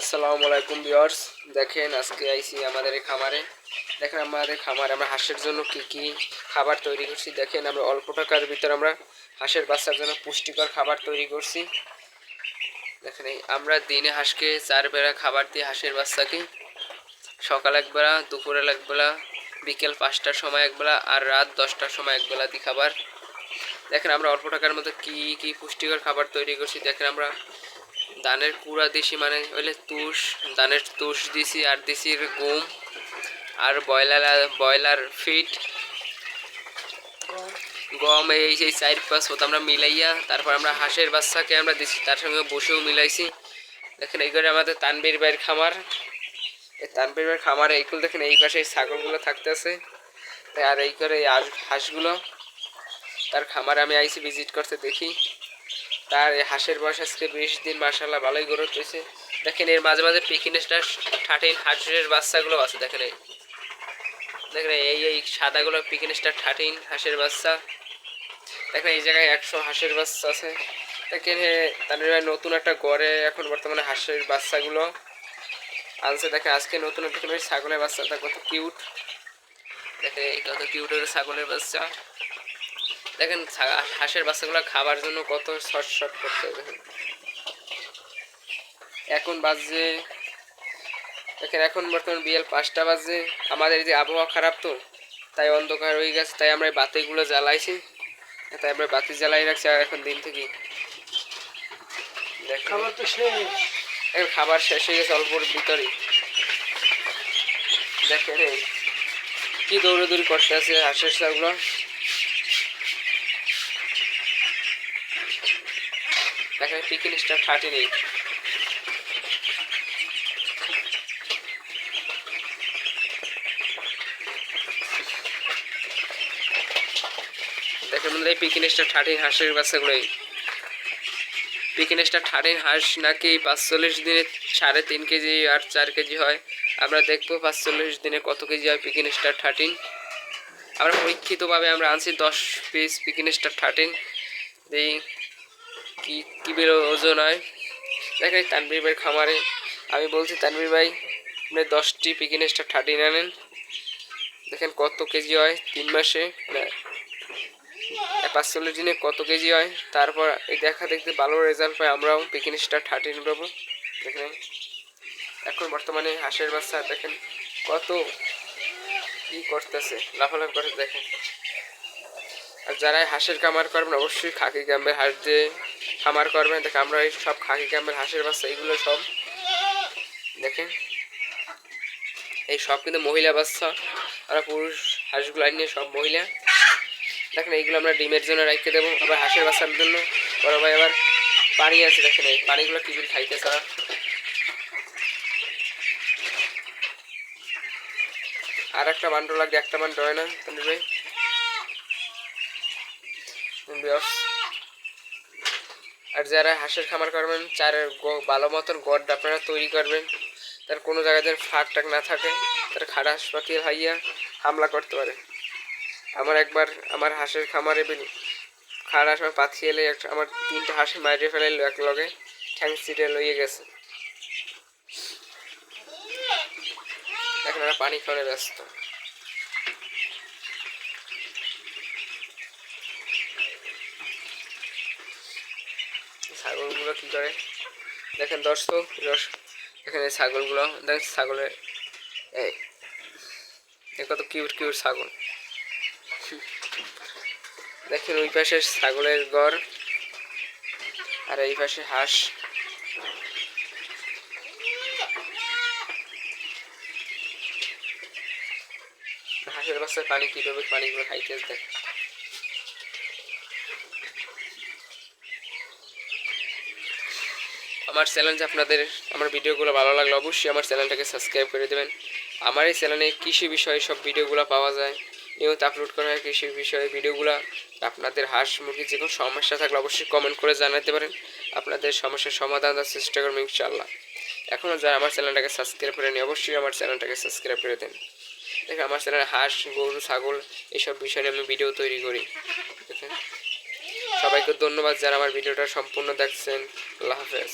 আসসালামু আলাইকুম ভিউয়ার্স। দেখেন, আজকে আইছি আমাদের এই খামারে। দেখেন, আমাদের খামারে আমরা হাঁসের জন্য কি কি খাবার তৈরি করছি। দেখেন, আমরা অল্প টাকার ভিতর আমরা হাঁসের বাচ্চার জন্য পুষ্টিকর খাবার তৈরি করছি। দেখেন, এই আমরা দিনে হাঁসকে চার বেলা খাবার দিই হাঁসের বাচ্চাকে। সকাল একবেলা দুপুরে একবেলা বিকেল পাঁচটার সময় একবেলা আর রাত দশটার সময় একবেলা দিই খাবার। দেখেন, আমরা অল্প টাকার মধ্যে কি কি পুষ্টিকর খাবার তৈরি করছি। দেখেন, আমরা ধানের কুড়া দিছি মানে হইলে তুষ, ধানের তুষ দিছি আর দিছি গম আর ব্রয়লার ব্রয়লার ফিট। গম এই সেই চার পাঁচ মতো আমরা মিলাইয়া তারপর আমরা হাঁসের বাচ্চাকে আমরা দিছি, তার সঙ্গে বসেও মিলাইছি। দেখেন এই করে আমাদের তানবীর ভাইয়ের খামার। এই তানবীর ভাইয়ের খামারে এইগুলো দেখেন এই পাশে এই ছাগলগুলো থাকতেছে আর এই করে এই হাঁসগুলো। তার খামারে আমি আইসি ভিজিট করতে দেখি। তার হাঁসের বয়স আজকে বিশ দিন মার্শাল্লাহ ভালোই গ্রোথ হয়েছে দেখেন এর মাঝে মাঝে পিকিনেসটা থার্টিন হাঁসের বাচ্চাগুলো আছে, দেখেন এই। দেখেন এই এই সাদাগুলো পিকিনেসটা থার্টিন হাঁসের বাচ্চা। দেখেন এই জায়গায় একশো হাঁসের বাচ্চা আছে। দেখেন তাদের নতুন একটা গড়ে এখন বর্তমানে হাঁসের বাচ্চাগুলো আনছে। দেখেন আজকে নতুন একটা ছাগলের বাচ্চাটা কত কিউট দেখেন এই কত কিউটের ছাগলের বাচ্চা। দেখেন হাঁসের বাচ্চাগুলো খাবার জন্য কত শর্ট শর্ট করতে দেখেন এখন বাজে দেখেন এখন বর্তমান বিয়েল পাঁচটা বাজে আমাদের এই যে আবহাওয়া খারাপ তো তাই অন্ধকার হয়ে গেছে তাই আমরা এই বাতিগুলো জ্বালাইছি তাই আমরা বাতি জ্বালাই রাখছি আর এখন দিন থেকে। খাবার তো শেষ। এখন খাবার শেষ হয়ে গেছে অল্পর ভিতরে। দেখেন কি দৌড়াদৌড়ি করতে আছে হাঁসের দেখেন পিকিন স্টার থার্টি নেই দেখেন বন্ধুরা, এই পিকিন স্টার থার্টিন হাঁসের বাচ্চাগুলোই পিকিন স্টার থার্টিন হাঁস নাকি পাঁচচল্লিশ দিনে সাড়ে তিন কেজি আর চার কেজি হয়? আমরা দেখব পাঁচচল্লিশ দিনে কত কেজি হয় পিকিন স্টার থার্টিন আমরা পরীক্ষিতভাবে আমরা আনছি দশ পিস পিকিন স্টার থার্টিন এই কি কী বেরো ওজন হয়? দেখেন তানবীর ভাইয়ের খামারে। আমি বলছি তানবীর ভাই আপনি দশটি পিকিন স্টার থার্টিন আনেন। দেখেন কত কেজি হয় তিন মাসে না, পাঁচচল্লিশ দিনে কত কেজি হয়। তারপর এই দেখা দেখতে ভালো রেজাল্ট পাই আমরাও পিকিন স্টার থার্টিন পাবো দেখেন এখন বর্তমানে হাঁসের বাচ্চা দেখেন কত কি করতেছে লাফালাফ করে দেখেন। আর যারা হাঁসের খামার করবেন অবশ্যই খাকি গ্রামের হাঁস দিয়ে খামার করবেন দেখেন আমরা এই সব খাকি ক্যাম্পের হাঁসের বাচ্চা এইগুলো সব দেখেন। এই সব কিন্তু মহিলা বাচ্চা আমরা পুরুষ হাঁসগুলো নিয়ে সব মহিলা। দেখেন, এইগুলো আমরা ডিমের জন্য রাখতে দেবো, আবার হাঁসের বাচ্চার জন্য। বড় ভাই আবার পানি আছে, দেখেন এই পানিগুলো কি করে খাইতে তারা আর একটা বান্ডো লাগবে, একটা বান্ডো হয় না ভাই। আর যারা হাঁসের খামার করবেন, চার গ- ভালো মতন গড় আপনারা তৈরি করবেন, তার কোনো জায়গায় যেন ফাঁক টাক না থাকে, তার খারাস পাখি হাইয়া হামলা করতে পারে। আমার একবার আমার হাঁসের খামারে বেলি খারাস আমার পাখি এলে আমার তিনটে হাঁসি মাইরে ফেলাইলো এক লগে, ঠ্যাং সিটে লইয়ে গেছে। এখন পানি খাওয়ানো ব্যস্ত। ছাগলগুলো কি করে? দেখেন দর্শক এখানে ছাগলগুলো, দেখেন ছাগলের এই কত কিউট কিউট ছাগল। দেখেন ওই পাশে ছাগলের ঘর আর এই পাশে হাঁস। হাঁসের বাচ্চার পানি কীভাবে পানিগুলো খাইতে দেখ। আমার চ্যানেল আপনাদের আমার ভিডিওগুলো ভালো লাগলে অবশ্যই আমার চ্যানেলটাকে সাবস্ক্রাইব করে দেবেন। আমার এই চ্যানেলে কৃষি বিষয়ে সব ভিডিওগুলো পাওয়া যায়। নিয়মিত আপলোড করা হয় কৃষি বিষয়ে ভিডিওগুলো। আপনাদের হাঁস, মুরগি যে কোনো সমস্যা থাকলে অবশ্যই কমেন্ট করে জানাতে পারেন। আপনাদের সমস্যার সমাধান দেওয়ার চেষ্টা করব ইনশাল্লাহ এখনও যারা আমার চ্যানেলটাকে সাবস্ক্রাইব করেনি অবশ্যই আমার চ্যানেলটাকে সাবস্ক্রাইব করে দেন। দেখেন আমার চ্যানেলে হাঁস, গরু, ছাগল এইসব বিষয় নিয়ে আমি ভিডিও তৈরি করি। দেখেন। সবাইকে ধন্যবাদ যারা আমার ভিডিওটা সম্পূর্ণ দেখছেন। আল্লাহ হাফেজ।